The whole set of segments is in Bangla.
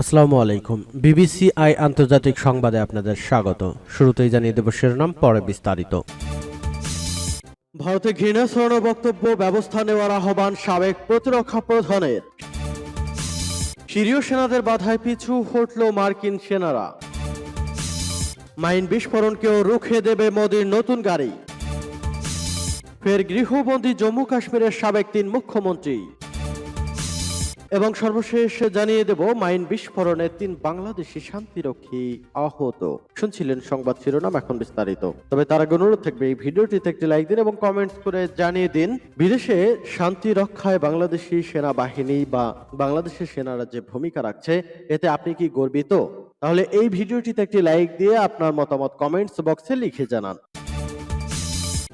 আসসালামু আলাইকুম। বিবিসি আই আন্তর্জাতিক সংবাদে আপনাদের স্বাগত। শুরুতেই জানিয়ে দেব শিরোনাম, পরে বিস্তারিত। ভারতে ঘৃণা ছড়ানো বক্তব্য, ব্যবস্থা নেওয়ার আহ্বান সাবেক প্রতিরক্ষা প্রধানের। সিরীয় সেনাদের বাধায় পিছু হটল মার্কিন সেনারা। মাইন বিস্ফোরণকেও রুখে দেবে মোদীর নতুন গাড়ি। ফের গৃহবন্দী জম্মু কাশ্মীরের সাবেক তিন মুখ্যমন্ত্রী। এবং সর্বশেষ জানিয়ে দেব, মাইন বিস্ফোরণে তিন বাংলাদেশি শান্তিরক্ষী আহত। শুনছিলেন সংবাদ শিরোনাম এখন বিস্তারিত। তবে তার আগে অনুরোধ থাকবে, এই ভিডিওটিতে একটি লাইক দিন এবং কমেন্টস করে জানিয়ে দিন, বিদেশে শান্তি রক্ষায় বাংলাদেশি সেনাবাহিনী বা বাংলাদেশের সেনারা যে ভূমিকা রাখছে, এতে আপনি কি গর্বিত? তাহলে এই ভিডিওটিতে একটি লাইক দিয়ে আপনার মতামত কমেন্টস বক্সে লিখে জানান।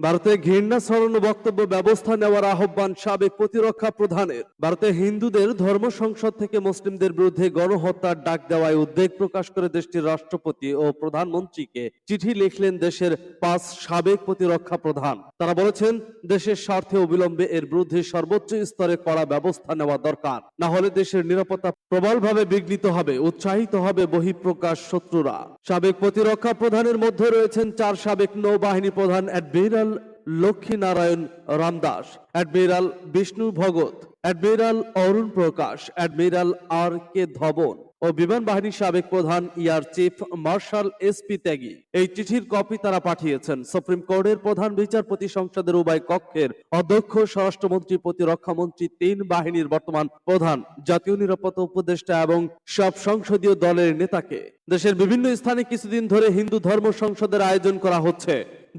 ভারতে ঘৃণা ছড়ানো বক্তব্য ব্যবস্থা নেওয়ার আহ্বান সাবেক প্রতিরক্ষা প্রধানের। ভারতে হিন্দুদের ধর্ম সংসদ থেকে মুসলিমদের বিরুদ্ধে গণহত্যার ডাক দেওয়ায় উদ্বেগ প্রকাশ করে দেশটির রাষ্ট্রপতি ও প্রধানমন্ত্রীকে চিঠি লিখলেন দেশের পাঁচ সাবেক প্রতিরক্ষা প্রধান। তারা বলেছেন, দেশের স্বার্থে অবিলম্বে এর বিরুদ্ধে সর্বোচ্চ স্তরে কড়া ব্যবস্থা নেওয়া দরকার। না হলে দেশের নিরাপত্তা প্রবলভাবে বিঘ্নিত হবে, উৎসাহিত হবে বহিঃপ্রকাশ শত্রুরা। সাবেক প্রতিরক্ষা প্রধানের মধ্যে রয়েছেন চার সাবেক নৌবাহিনী প্রধান admiral Laxminarayan Ramdas, admiral Vishnu Bhagat, admiral Arun Prakash, admiral R K Dhawan ও বিমান বাহিনীর সাবেক প্রধান ইয়ার চিফ মার্শাল এসপি ত্যাগী। এই চিঠির কপি তারা পাঠিয়েছেন। সুপ্রিম কোর্টের প্রধান বিচারপতি সংসদের উভয় কক্ষের অধ্যক্ষ, স্বরাষ্ট্রমন্ত্রী প্রতিরক্ষা মন্ত্রী তিন বাহিনীর বর্তমান প্রধান, জাতীয় নিরাপত্তা উপদেষ্টা এবং সব সংসদীয় দলের নেতাকে। দেশের বিভিন্ন স্থানে কিছুদিন ধরে হিন্দু ধর্ম সংসদের আয়োজন করা হচ্ছে।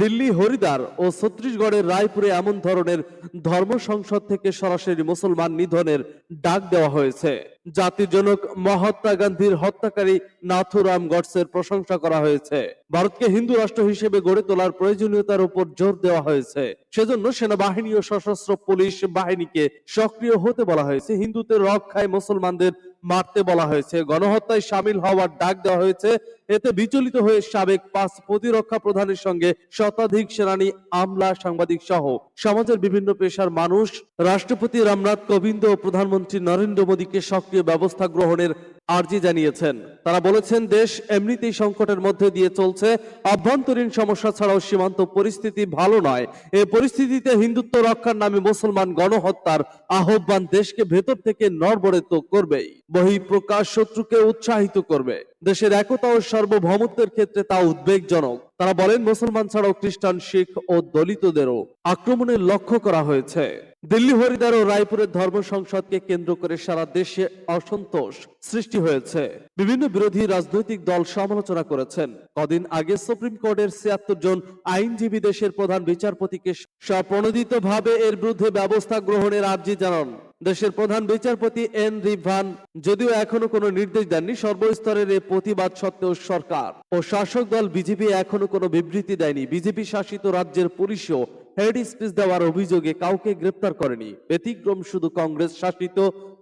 দিল্লি, হরিদ্বার ও ছত্তিশগড়ের রায়পুরে এমন ধরনের ধর্ম সংসদ থেকে সরাসরি মুসলমান নিধনের ডাক দেওয়া হয়েছে। জাতির জনক মহাত্মা গান্ধীর হত্যাকারী নাথুরাম গডসের প্রশংসা করা হয়েছে। ভারতকে হিন্দু রাষ্ট্র হিসেবে গড়ে তোলার প্রয়োজনীয়তার উপর জোর দেওয়া হয়েছে। সেজন্য সেনাবাহিনী ও সশস্ত্র পুলিশ বাহিনীকে সক্রিয় হতে বলা হয়েছে। হিন্দুদের রক্ষায় মুসলমানদের মারতে বলা হয়েছে। গণহত্যায় সামিল হওয়ার ডাক দেওয়া হয়েছে। এতে বিচলিত হয়ে সাবেক পাঁচ প্রতিরক্ষা প্রধানের সঙ্গে শতাধিক সেনানী, আমলা, সাংবাদিক সহ সমাজের বিভিন্ন পেশার মানুষ, রাষ্ট্রপতি রামনাথ কোবিন্দ ও প্রধানমন্ত্রী নরেন্দ্র মোদীকে সক্রিয় ব্যবস্থা গ্রহণের আর্জি জানিয়েছেন। তারা বলেছেন, দেশ এমনিতেই সংকটের মধ্যে দিয়ে চলছে। অভ্যন্তরীণ সমস্যা ছাড়াও সীমান্ত পরিস্থিতি ভালো নয়। এই পরিস্থিতিতে হিন্দুত্ব রক্ষার নামে মুসলমান গণহত্যার আহ্বান দেশকে ভেতর থেকে নড়বড়ে তো করবেই। বহিঃপ্রকাশ শত্রুকে উৎসাহিত করবে। দেশের একতা ও সার্বভৌমত্বের ক্ষেত্রে তা উদ্বেগজনক। তারা বলেন, মুসলমান ছাড়াও খ্রিস্টান, শিখ ও দলিতদেরও আক্রমণের লক্ষ্য করা হয়েছে। দিল্লি, হরিদ্বার ও রায়পুরের ধর্ম সংসদকে কেন্দ্র করে সারা দেশে অসন্তোষ সৃষ্টি হয়েছে। বিভিন্ন বিরোধী রাজনৈতিক দল সমালোচনা করেছেন। কদিন আগে সুপ্রিম কোর্টের ছিয়াত্তর জন আইনজীবী দেশের প্রধান বিচারপতিকে স্বপ্রণোদিত ভাবে এর বিরুদ্ধে ব্যবস্থা গ্রহণের আর্জি জানান। দেশের প্রধান বিচারপতি এন রিভান, যদিও এখনও কোনো নির্দেশ দেননি, সর্বস্তরের এই প্রতিবাদ সত্ত্বেও সরকার ও শাসক দল বিজেপি এখনও কোনো বিবৃতি দেয়নি। বিজেপি শাসিত রাজ্যের পুলিশও হেড স্পিচ দেওয়ার অভিযোগে কাউকে গ্রেপ্তার করেনি। ব্যতিক্রম শুধু কংগ্রেস শাসিত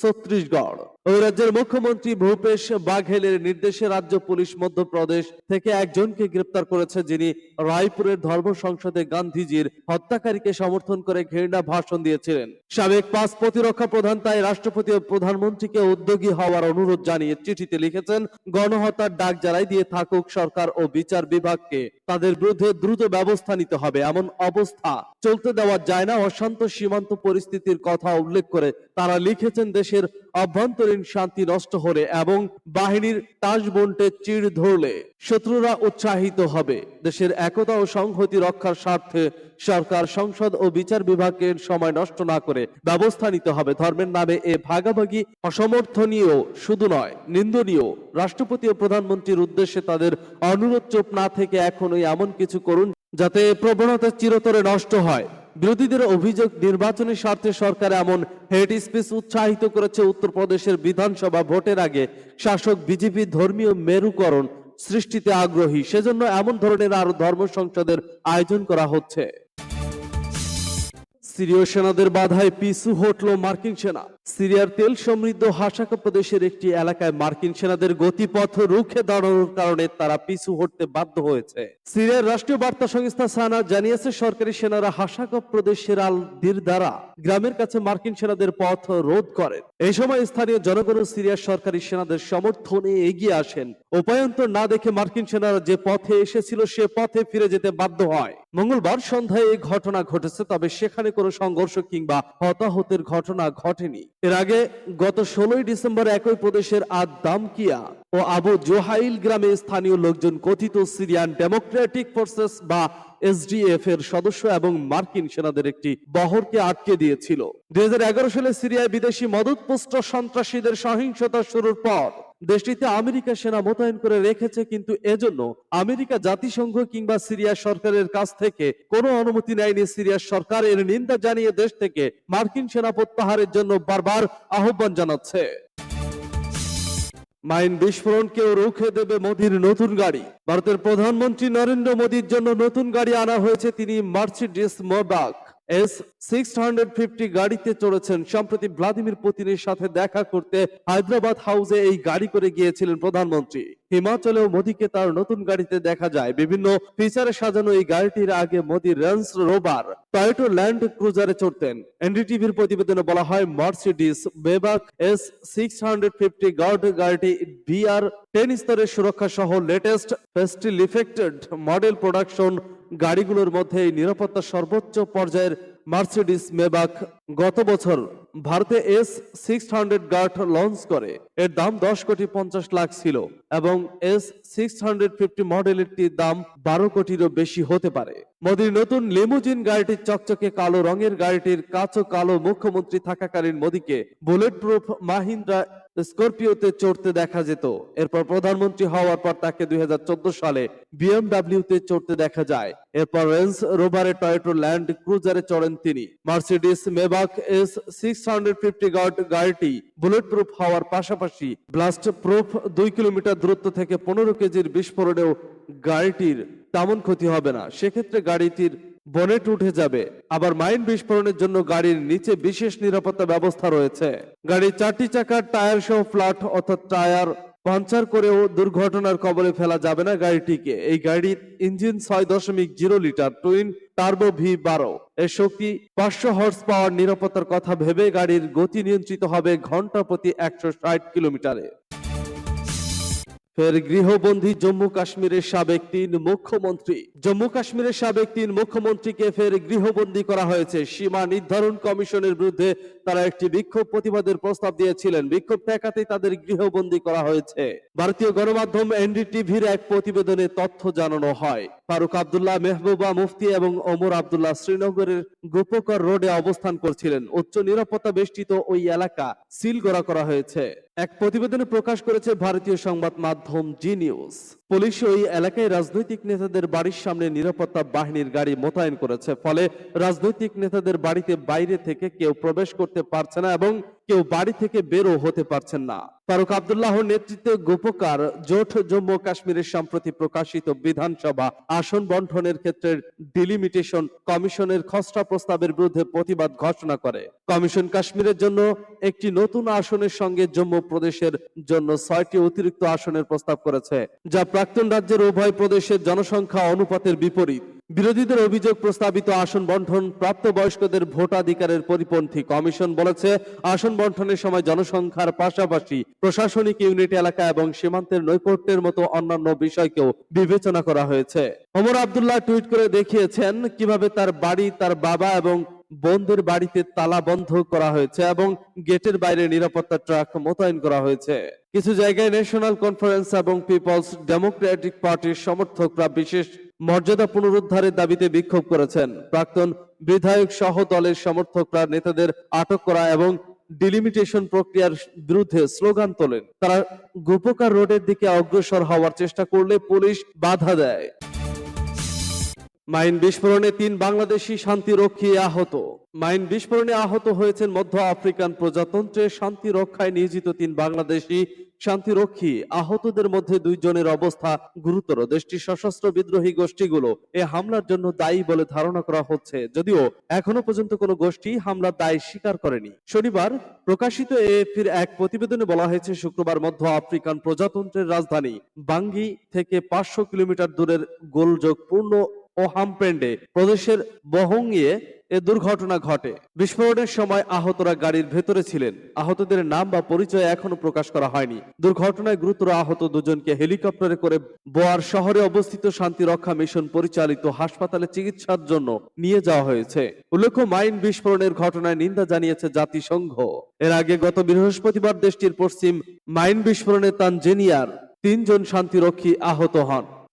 ছত্তিশগড় ওই রাজ্যের মুখ্যমন্ত্রী ভূপেশ বাঘেলের নির্দেশে রাজ্য পুলিশ মধ্যপ্রদেশ থেকে একজনকে গ্রেপ্তার করেছে, যিনি রায়পুরের ধর্ম সংসদে গান্ধীজির হত্যাকারীকে সমর্থন করে ঘৃণা ভাষণ দিয়েছিলেন। সাবেক পাঁচ প্রতিরক্ষা প্রধান, তাই রাষ্ট্রপতি ও প্রধানমন্ত্রীকে উদ্যোগী হওয়ার অনুরোধ জানিয়ে চিঠিতে লিখেছেন, গণহত্যার ডাক জানাই দিয়ে থাকুক, সরকার ও বিচার বিভাগকে তাদের বিরুদ্ধে দ্রুত ব্যবস্থা নিতে হবে। এমন অবস্থা চলতে দেওয়া যায় না। অশান্ত সীমান্ত পরিস্থিতির কথা উল্লেখ করে তারা লিখেছেন দেশের অভ্যন্তরীণ শান্তি নষ্ট হলে এবং বাহিনীর তাস বন্টে চিড় ধরলে শত্রুরা উৎসাহিত হবে। দেশের একতা ও সংহতি রক্ষার স্বার্থে সরকার, সংসদ ও বিচার বিভাগের সময় নষ্ট না করে ব্যবস্থা নিতে হবে। ধর্মের নামে এ ভাগাভাগি অসমর্থনীয় শুধু নয়, নিন্দনীয়। রাষ্ট্রপতি ও প্রধানমন্ত্রীর উদ্দেশ্যে তাদের অনুরোধ চোপ না থেকে এখনই এমন কিছু করুন যাতে প্রবণতা চিরতরে নষ্ট হয়। বিরোধীদের অভিযোগ, নির্বাচনী স্বার্থে সরকার এমন হেড স্পিচ উৎসাহিত করেছে উত্তরপ্রদেশের বিধানসভা ভোটের আগে। শাসক বিজেপি ধর্মীয় মেরুকরণ সৃষ্টিতে আগ্রহী। সেজন্য এমন ধরনের আরও ধর্ম সংসদের আয়োজন করা হচ্ছে। সিরিয় সেনাদের বাধায় পিছু হটল মার্কিন সেনা। সিরিয়ার তেল সমৃদ্ধ হাসাকা প্রদেশের একটি এলাকায় মার্কিন সেনাদের গতিপথ রুখে দাঁড়ানোর কারণে তারা পিছু হটতে বাধ্য হয়েছে। সিরিয়ার রাষ্ট্রীয় বার্তা সংস্থা সানা জানিয়েছে, সরকারি সেনারা হাসাকা প্রদেশের আল দ্বারা গ্রামের কাছে মার্কিন সেনাদের পথ রোধ করেন। এই সময় স্থানীয় জনগণ সিরিয়ার সরকারি সেনাদের সমর্থনে এগিয়ে আসেন। উপায়ন্তর না দেখে মার্কিন সেনারা যে পথে এসেছিল, সে পথে ফিরে যেতে বাধ্য হয়। মঙ্গলবার সন্ধ্যায় এই ঘটনা ঘটেছে, তবে সেখানে কোনো সংঘর্ষ কিংবা হতাহতের ঘটনা ঘটেনি। এর আগে গত ষোলোই ডিসেম্বর একই প্রদেশের আদ দামকিয়া ও আবু জোহাইল গ্রামে স্থানীয় লোকজন কথিত সিরিয়ান ডেমোক্রেটিক ফোর্সেস বা এসডিএফ এর সদস্য এবং মার্কিন সেনাদের একটি বহরকে আটকে দিয়েছিল। দুই হাজার এগারো সালে সিরিয়ায় বিদেশি মদতপুষ্ট সন্ত্রাসীদের সহিংসতা শুরুর পর দেশটিতে আমেরিকা সেনা মোতায়েন করে রেখেছে, কিন্তু এজন্য আমেরিকা জাতিসংঘ কিংবা সিরিয়া সরকারের কাছ থেকে কোনো অনুমতি নেয়নি। সিরিয়া সরকার এর নিন্দা জানিয়ে দেশ থেকে মার্কিন সেনা প্রত্যাহারের জন্য বারবার আহ্বান জানাচ্ছে। মাইন বিস্ফোরণকেও রুখে দেবে মোদির নতুন গাড়ি। ভারতের প্রধানমন্ত্রী নরেন্দ্র মোদীর জন্য নতুন গাড়ি আনা হয়েছে, তিনি Mercedes Maybach S six hundred fifty গাড়িতে চড়েছেন। সম্প্রতি ভ্লাদিমির পুতিনের সাথে দেখা করতে হায়দ্রাবাদ হাউসে এই গাড়ি করে গিয়েছিলেন প্রধানমন্ত্রী। হিমাচলেও মোদীকে তার নতুন গাড়িতে দেখা যায়। বিভিন্ন ফিচারে সাজানো এই গাড়িটির আগে ল্যান্ড ক্রুজারে চড়তেন। এনডিটিভির প্রতিবেদনে বলা হয়, মার্সিডিস বেবাক S six hundred fifty guard গাড়িটি টেন স্তরের সুরক্ষা সহ লেটেস্ট ফেস্টিল ইফেক্টেড মডেল প্রোডাকশন গাড়িগুলোর মধ্যে নিরাপত্তা সর্বোচ্চ পর্যায়ের মার্সিডিস মেবাক গত বছর ভারতে S six hundred guard launch করে। এর দাম দশ কোটি পঞ্চাশ লাখ ছিল এবং এস সিক্স হান্ড্রেড ফিফটি মডেলেরটির দাম বারো কোটিরও বেশি হতে পারে। মোদীর নতুন লিমুজিন গাড়িটির চকচকে কালো রঙের গাড়িটির কাঁচো কালো মুখ্যমন্ত্রী থাকাকালীন মোদীকে বুলেট প্রুফ মাহিন্দ্রা স্করপিওতে চড়তে দেখা যেত। এরপর প্রধানমন্ত্রী হওয়ার পর তাকে দুই হাজার চোদ্দ সালে বিএমডাব্লিউতে চড়তে দেখা যায়। এরপর রেঞ্জ রোভারে টয়োটো ল্যান্ড ক্রুজারে চড়েন তিনি। Mercedes Maybach S six hundred fifty guard গাড়িটি বুলেট প্রুফ হওয়ার পাশাপাশি ব্লাস্ট প্রুফ দুই কিলোমিটার দূরত্ব থেকে পনেরো কেজির বিস্ফোরণেও গাড়িটির তেমন ক্ষতি হবে না। সেক্ষেত্রে গাড়িটির বনেট উঠে যাবে। আবার মাইন বিস্ফোরণের জন্য গাড়ির নিচে বিশেষ নিরাপত্তা ব্যবস্থা রয়েছে। গাড়ির চারটি চাকার টায়ার সহ ফ্ল্যাট অর্থাৎ টায়ার পাঞ্চার করেও দুর্ঘটনার কবলে ফেলা যাবে না গাড়িটিকে। এই গাড়ির ইঞ্জিন ছয় দশমিক zero litre, twin turbo V বারো। এর শক্তি পাঁচশো হর্স পাওয়ার নিরাপত্তার কথা ভেবে গাড়ির গতি নিয়ন্ত্রিত হবে ঘণ্টা প্রতি একশো ষাট কিলোমিটারে। ফের গৃহবন্দী জম্মু কাশ্মীরের সাবেক তিন মুখ্যমন্ত্রী। জম্মু কাশ্মীরের সাবেক তিন মুখ্যমন্ত্রীকে ফের গৃহবন্দী করা হয়েছে। সীমা নির্ধারণ কমিশনের বিরুদ্ধে তারা একটি বিক্ষোভ প্রতিবাদের প্রস্তাব দিয়েছিলেন। বিক্ষোভ ঠেকাতেই তাদের গৃহবন্দী করা হয়েছে। ভারতীয় গণমাধ্যম এনডিটিভির এক প্রতিবেদনে তথ্য জানানো হয়, ফারুক আবদুল্লাহ মেহবুবা মুফতি এবং ওমর আব্দুল্লাহ শ্রীনগরের গোপকর রোডে অবস্থান করছিলেন। উচ্চ নিরাপত্তা বেষ্টিত ওই এলাকা সিল করা করা হয়েছে। এক প্রতিবেদনে প্রকাশ করেছে ভারতীয় সংবাদ মাধ্যম জি নিউজ পুলিশ ওই এলাকায় রাজনৈতিক নেতাদের বাড়ির সামনে নিরাপত্তা বাহিনীর গাড়ি মোতায়েন করেছে। ফলে রাজনৈতিক নেতাদের বাড়িতে বাইরে থেকে কেউ প্রবেশ করতে পারছে না এবং কেউ বাড়ি থেকে বেরো হতে পারছেন না। ফারুক আব্দুল্লাহর নেতৃত্বে গোপকার জোট জম্মু কাশ্মীরের সম্প্রতি প্রকাশিত বিধানসভা আসন বন্টনের ক্ষেত্রে ডিলিমিটেশন কমিশনের খসড়া প্রস্তাবের বিরুদ্ধে প্রতিবাদ ঘোষণা করে। কমিশন কাশ্মীরের জন্য একটি নতুন আসনের সঙ্গে জম্মু প্রদেশের জন্য ছয়টি অতিরিক্ত আসনের প্রস্তাব করেছে, যা প্রাক্তন রাজ্যের উভয় প্রদেশের জনসংখ্যা অনুপাতের বিপরীত। বিরোধীদের অভিযোগ প্রস্তাবিত আসন বন্টন প্রাপ্তবয়স্কদের ভোটাধিকারের পরিপন্থী কমিশন বলেছে, আসন বন্টনের সময় জনসংখ্যার পাশাপাশি প্রশাসনিক ইউনিট এলাকা এবং সীমান্তের নৈকট্যের মতো অন্যান্য বিষয়কেও বিবেচনা করা হয়েছে। ওমর আবদুল্লাহ টুইট করে দেখিয়েছেন কীভাবে তার বাড়ি, তার বাবা এবং বোনদের বাড়িতে তালা বন্ধ করা হয়েছে এবং গেটের বাইরে নিরাপত্তা ট্রাক মোতায়েন করা হয়েছে। কিছু জায়গায় ন্যাশনাল কনফারেন্স এবং পিপলস ডেমোক্রেটিক পার্টির সমর্থকরা বিশেষ মর্যাদা পুনরুদ্ধারের দাবিতে বিক্ষোভ করেছেন। প্রাক্তন বিধায়ক সহ দলের সমর্থকরা নেতাদের আটক করা এবং ডিলিমিটেশন প্রক্রিয়ার বিরুদ্ধে স্লোগান তোলেন। তারা গোপকার রোডের দিকে অগ্রসর হওয়ার চেষ্টা করলে পুলিশ বাধা দেয়। মাইন বিস্ফোরণে তিন বাংলাদেশি শান্তিরক্ষী আহত। মাইন বিস্ফোরণে আহত হয়েছেন মধ্য আফ্রিকান প্রজাতন্ত্রের শান্তি রক্ষায় নিয়োজিত তিন বাংলাদেশি শান্তিরক্ষী। আহতদের মধ্যে দুইজনের অবস্থা গুরুতর। দেশটির সশস্ত্র বিদ্রোহী গোষ্ঠীগুলো এ হামলার জন্য দায়ী বলে ধারণা করা হচ্ছে। যদিও এখনও পর্যন্ত কোনো গোষ্ঠী হামলার দায় স্বীকার করেনি। শনিবার প্রকাশিত এএফপির এক প্রতিবেদনে বলা হয়েছে, শুক্রবার মধ্য আফ্রিকান প্রজাতন্ত্রের রাজধানী বাঙ্গি থেকে পাঁচশো কিলোমিটার দূরের গোলযোগপূর্ণ ও হামপ্রেন্ডে প্রদেশের বহঙ্গিয়ে এ দুর্ঘটনা ঘটে। বিস্ফোরণের সময় আহতরা গাড়ির ভেতরে ছিলেন। আহতদের নাম বা পরিচয় এখনও প্রকাশ করা হয়নি। দুর্ঘটনায় গুরুতর আহত দুজনকে হেলিকপ্টারে করে বোয়ার শহরে অবস্থিত শান্তি রক্ষা মিশন পরিচালিত হাসপাতালে চিকিৎসার জন্য নিয়ে যাওয়া হয়েছে। উল্লেখ্য, মাইন বিস্ফোরণের ঘটনায় নিন্দা জানিয়েছে জাতিসংঘ। এর আগে গত বৃহস্পতিবার দেশটির পশ্চিম মাইন বিস্ফোরণে তানজেনিয়ার তিনজন শান্তিরক্ষী আহত হন।